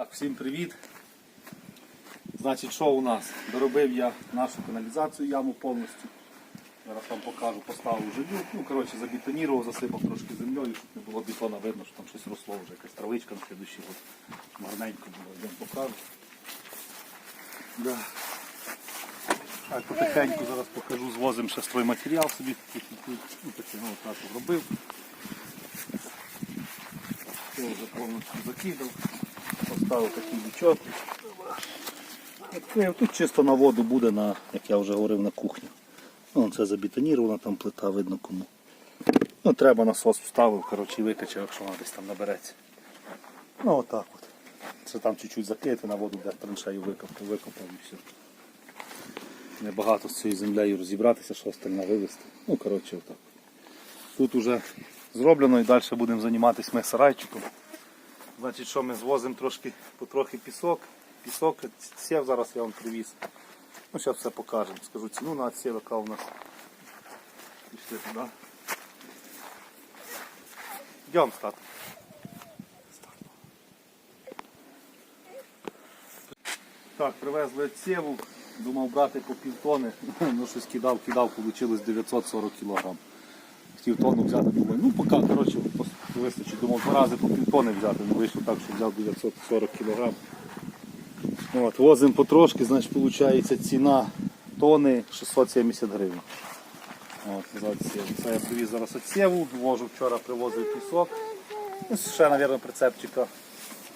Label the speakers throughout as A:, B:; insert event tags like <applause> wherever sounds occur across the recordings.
A: Так, всім привіт. Значить, що у нас? Доробив я нашу каналізацію яму повністю. Зараз вам покажу, поставив жилю. Ну, коротше, забетонував, засипав трошки землею, щоб не було бетона, видно, що там щось росло вже, якась травичка на слідущий год. Гарненько було, йдемо покажу. Да. Так, потихеньку зараз покажу, звозимо ще стройматеріал собі. Ну, такий, ну, так робив. Все вже повністю закидав. Поставив такий бічок. Відкрив. Тут чисто на воду буде, на, як я вже говорив, на кухню. Ну, це забетонірована там плита, видно кому. Ну, треба насос вставив, коротше, і викачав, якщо вона десь там набереться. Ну отак от. Це там чуть-чуть закрити на воду, де траншею викопав, викопав і все. Небагато з цією землею розібратися, що остальне вивезти. Ну, коротше, отак. Тут вже зроблено і далі будемо займатися ми сарайчиком. Значить, що ми звозимо трошки, потрохи пісок. Пісок, сів зараз я вам привіз. Ну, зараз все покажемо. Скажу ціну на сів, яка у нас. Пішли туди. Йдемо стати. Так, привезли сєву, думав брати по півтони, <laughs> ну щось кидав, кидав, вийшло 940 кг. Хотів тонну взяти, думаю, ну поки, коротше, вистачить, думав два рази по півтони взяти, ну вийшло так, що взяв 940 кг. От, возимо потрошки, значить, виходить ціна тони 670 гривень. От. Це я привіз зараз отсіву, вожу вчора привозив пісок. Ну, ще, мабуть, прицепчика.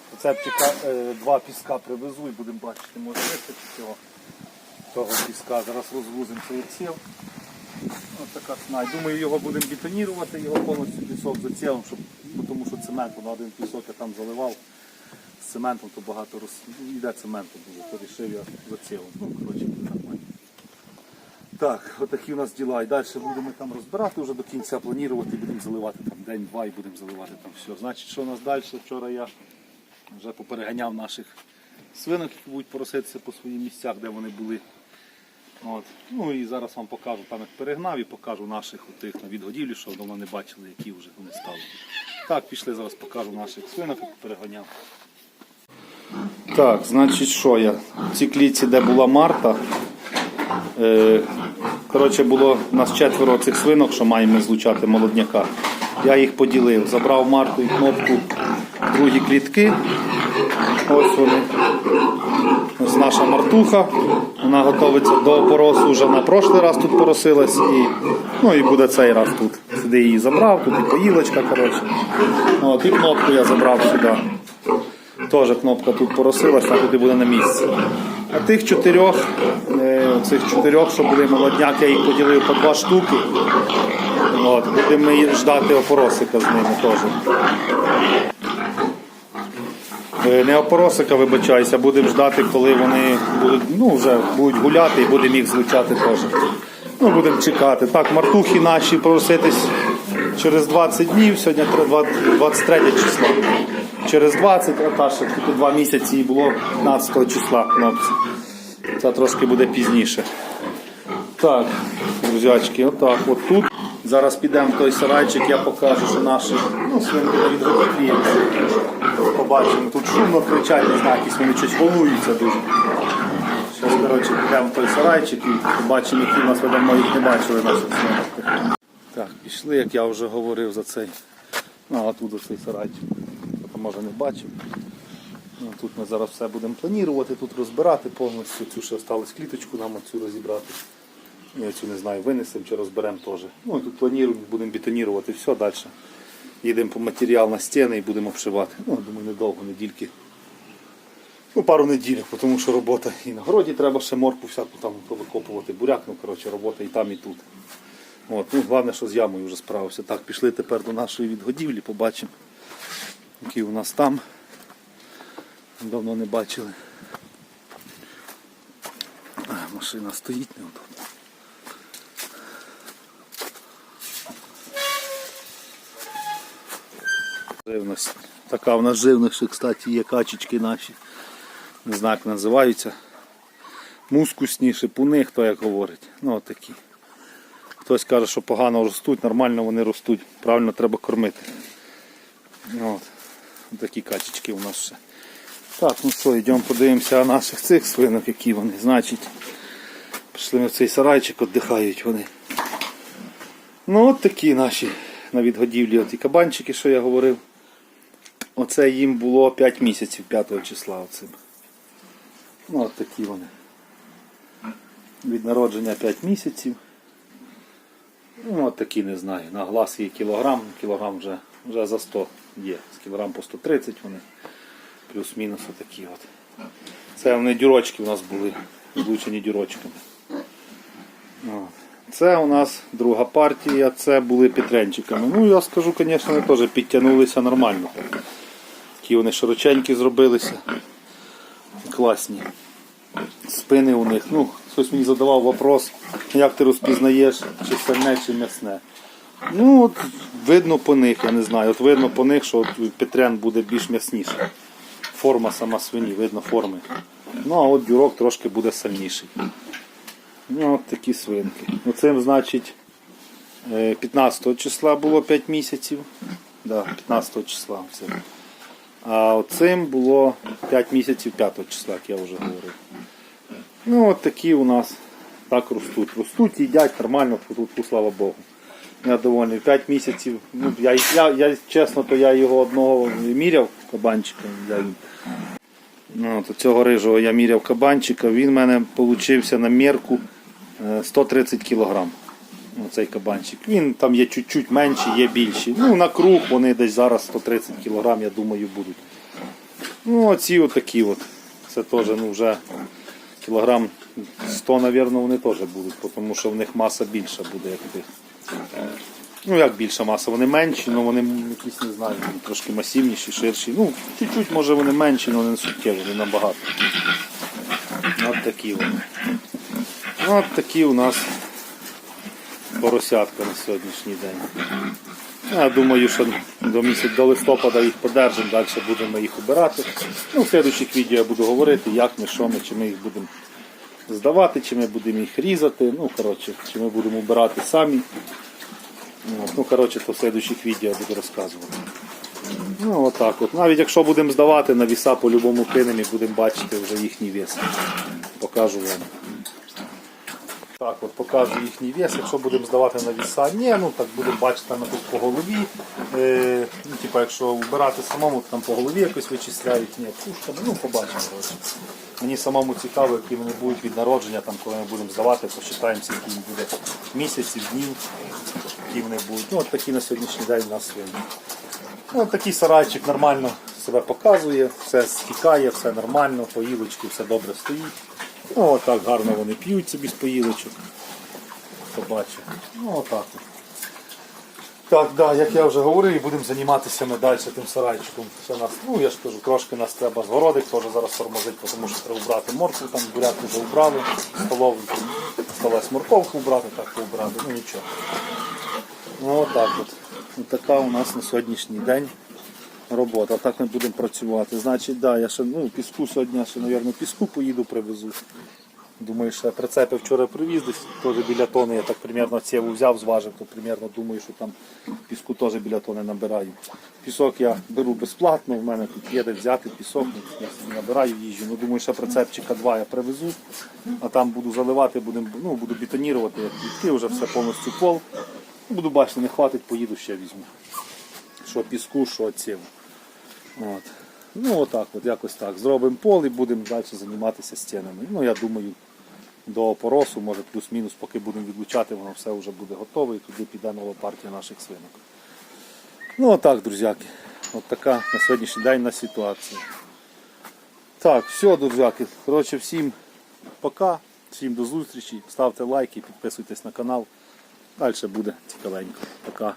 A: Прицепчика е, два піска привезу і будемо бачити, може вистачить цього того піска. Зараз розгрузимо цей отсів. Ось така ціна. І Думаю, його будемо бетонірувати, його повністю пісок зацілим, щоб, ну, тому що цементу на один пісок я там заливав. З цементом то багато роз... ну, йде цементу дуже, то рішив я зацілим. Ну, коротше. Так, отакі у нас діла. І далі будемо там розбирати вже до кінця, планувати, будемо заливати там день-два і будемо заливати там все. Значить, що у нас далі? Вчора я вже попереганяв наших свинок, які будуть пороситися по своїх місцях, де вони були. От. Ну і зараз вам покажу, там як перегнав і покажу наших отих на відгодівлі, що давно не бачили, які вже вони стали. Так, пішли, зараз покажу наших свинок, як переганяв. Так, значить, що я? В цій клітці, де була Марта, е, коротше, було у нас четверо цих свинок, що маємо злучати молодняка. Я їх поділив, забрав Марту і кнопку другі клітки. Ось вони. Ось наша мартуха. Вона готується до опоросу вже на прошлий раз тут поросилась і, ну, і буде цей раз тут. Сюди її забрав, тут і поїлочка, коротше. От, і кнопку я забрав сюди. Теж кнопка тут поросилась, тут і буде на місці. А тих чотирьох, е, цих чотирьох, що були молодняк, я їх поділив по два штуки. От, будемо ждати опоросика з ними теж. Е, Не опоросика, вибачаюся, будемо ждати, коли вони будуть, ну, вже будуть гуляти і будемо їх злучати теж. Ну, будемо чекати. Так, мартухи наші проситись через 20 днів, сьогодні 23 число. Через 20, а та ще тільки 2 місяці і було 15 числа хлопці. Це трошки буде пізніше. Так, друзячки, отак. От тут. Зараз підемо в той сарайчик, я покажу, що наші ну, свинки від Побачимо, тут шумно кричать, не знаю, якісь вони щось волнуються дуже. Зараз, коротше, підемо в той сарайчик і побачимо, які в нас давно їх не бачили наших свинок. Так, пішли, як я вже говорив за цей. Ну, а тут ось цей сарайчик. Хто може не бачив. Ну, тут ми зараз все будемо планувати, тут розбирати повністю. Цю ще осталось кліточку нам оцю розібрати. Я цю не знаю, винесемо чи розберемо теж. Ну, тут плануємо, будемо бетонувати все далі. Їдемо по матеріал на стіни і будемо обшивати. Ну, думаю, недовго, недільки. Ну, пару неділь, тому що робота і на городі треба ще морку всяку там повикопувати, буряк, ну коротше, робота і там, і тут. От, ну, Головне, що з ямою вже справився. Так, пішли тепер до нашої відгодівлі, побачимо, які у нас там. Давно не бачили. Машина стоїть неудобно. Живність. Така в нас живність, ще, кстати, є качечки наші. Не знаю, як називаються. Мускусні, шипуни, хто як говорить. Ну отакі. Хтось каже, що погано ростуть, нормально вони ростуть. Правильно треба кормити. От. Такі качечки у нас ще. Так, ну що, йдемо подивимося наших цих свинок, які вони. Значить, пішли ми в цей сарайчик, віддихають вони. Ну от такі наші на відгодівлі оті кабанчики, що я говорив. Оце їм було 5 місяців 5 числа оцим. Ну от такі вони. Від народження 5 місяців. Ну от такі не знаю. На глаз є кілограм, кілограм вже, вже за 100 є. З кілограм по 130 вони. Плюс-мінус отакі от. Це вони дюрочки у нас були, влучені дюрочками. Це у нас друга партія, це були підренчиками. Ну я скажу, звісно, вони теж підтягнулися нормально. Такі вони широченькі зробилися. Класні. Спини у них. Ну, хтось мені задавав вопрос, як ти розпізнаєш, чи сальне, чи м'ясне. Ну, от видно по них, я не знаю. От видно по них, що от Петрен буде більш м'ясніший. Форма сама свині, видно форми. Ну, а от дюрок трошки буде сильніший. Ну, от такі свинки. Оцим, значить, е, 15 числа було 5 місяців. Да, 15 числа. Все. А оцим було 5 місяців 5 числа, як я вже говорив. Ну, от такі у нас так ростуть. Ростуть, їдять нормально, тут, слава Богу. Я довольний. 5 місяців. Ну, я, я, я, чесно, то я його одного міряв кабанчика. Я, ну, то цього рижого я міряв кабанчика, він в мене получився на мірку е, 130 кг. Оцей кабанчик. Він там є чуть-чуть менший, є більші. Ну, на круг вони десь зараз 130 кг, я думаю, будуть. Ну, оці отакі от. Це теж ну, вже кілограм 100, мабуть, вони теж будуть, тому що в них маса більша буде, як тих. Ну, як більша маса, вони менші, але вони якісь, не знаю, трошки масивніші, ширші. Ну, чуть-чуть, може вони менші, але вони не суттєві, вони набагато. От такі вони. От такі у нас поросятка на сьогоднішній день. Я думаю, що до місяця до листопада їх подержимо, далі будемо їх обирати. Ну, в слідуючих відео я буду говорити, як ми, що ми, чи ми їх будемо здавати, чи ми будемо їх різати. Ну, коротше, чи ми будемо обирати самі. Ну, коротше, то в слідуючих відео я буду розказувати. Ну, отак от. Навіть якщо будемо здавати, на віса по-любому кинемо і будемо бачити вже їхній вес. Покажу вам. Так, от покажу їхній вес, якщо будемо здавати на віса, ні, ну так будемо бачити там тут по голові. Е, ну, типа, якщо вбирати самому, то там по голові якось вичисляють, ні, пушками, ну побачимо. Мені самому цікаво, які вони будуть від народження, там, коли ми будемо здавати, посчитаємо, скільки їм буде місяців, днів, які вони будуть. Ну, от такі на сьогоднішній день у нас свині. Ну, от такий сарайчик нормально себе показує, все стікає, все нормально, поїлочки, все добре стоїть. Ну, отак гарно вони п'ють собі з поїлочок. Побачив. Ну, отак. Так, да, як я вже говорив, і будемо займатися ми далі тим сарайчиком. Це нас, ну я ж кажу, трошки нас треба з теж зараз тормозити, тому що треба вбрати моркву, там буряк вже вбрали, столову, сталась морковку вбрати, так вбрати, ну нічого. Ну отак от. от. Така у нас на сьогоднішній день робота. Так ми будемо працювати. Значить, да, я ще ну, піску сьогодні, ще, мабуть, піску поїду привезу. Думаю, що прицепи вчора привіз десь теж біля тони, я так примерно цєву взяв, зважив, то примерно думаю, що там піску теж біля тони набираю. Пісок я беру безплатно, в мене тут є де взяти пісок, я собі набираю їжджу. Ну, думаю, ще прицепчика два я привезу, а там буду заливати, будем, ну, буду бетонірувати, відки, вже все повністю пол. Буду бачити, не хватить, поїду ще візьму. Що піску, що цєву. От. Ну отак, от якось так. Зробимо пол і будемо далі займатися стінами. Ну я думаю, до опоросу, може плюс-мінус, поки будемо відлучати, воно все вже буде готове і туди піде нова партія наших свинок. Ну отак, друзяки. От така на сьогоднішній день на ситуація. Так, все, друзяки. Коротше, всім пока, всім до зустрічі. Ставте лайки, підписуйтесь на канал. Далі буде цікавенько. Пока.